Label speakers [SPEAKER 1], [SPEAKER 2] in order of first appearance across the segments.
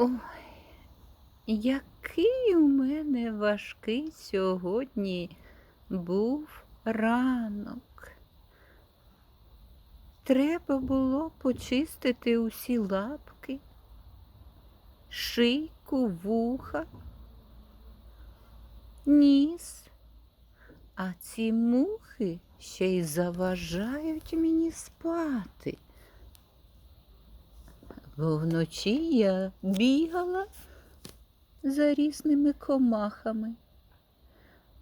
[SPEAKER 1] Ой, який у мене важкий сьогодні був ранок. Треба було почистити усі лапки, шийку, вуха, ніс. А ці мухи ще й заважають мені спати. Бо вночі я бігала за різними комахами,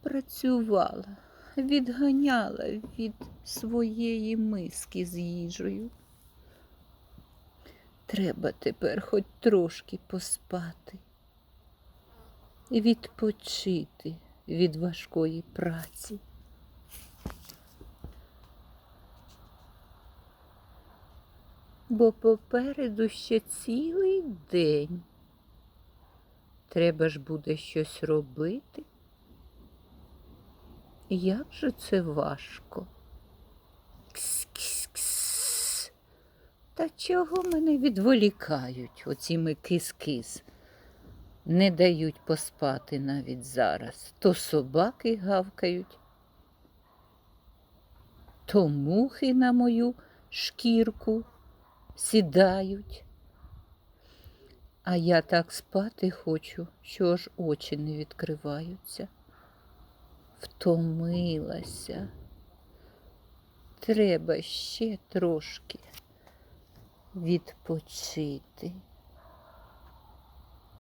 [SPEAKER 1] працювала, відганяла від своєї миски з їжею. Треба тепер хоч трошки поспати, відпочити від важкої праці. Бо попереду ще цілий день. Треба ж буде щось робити. Як же це важко? Кс-кс-кс. Та чого мене відволікають оціми кис-кис? Не дають поспати навіть зараз. То собаки гавкають, то мухи на мою шкірку сідають. А я так спати хочу, що аж очі не відкриваються. Втомилася. Треба ще трошки відпочити.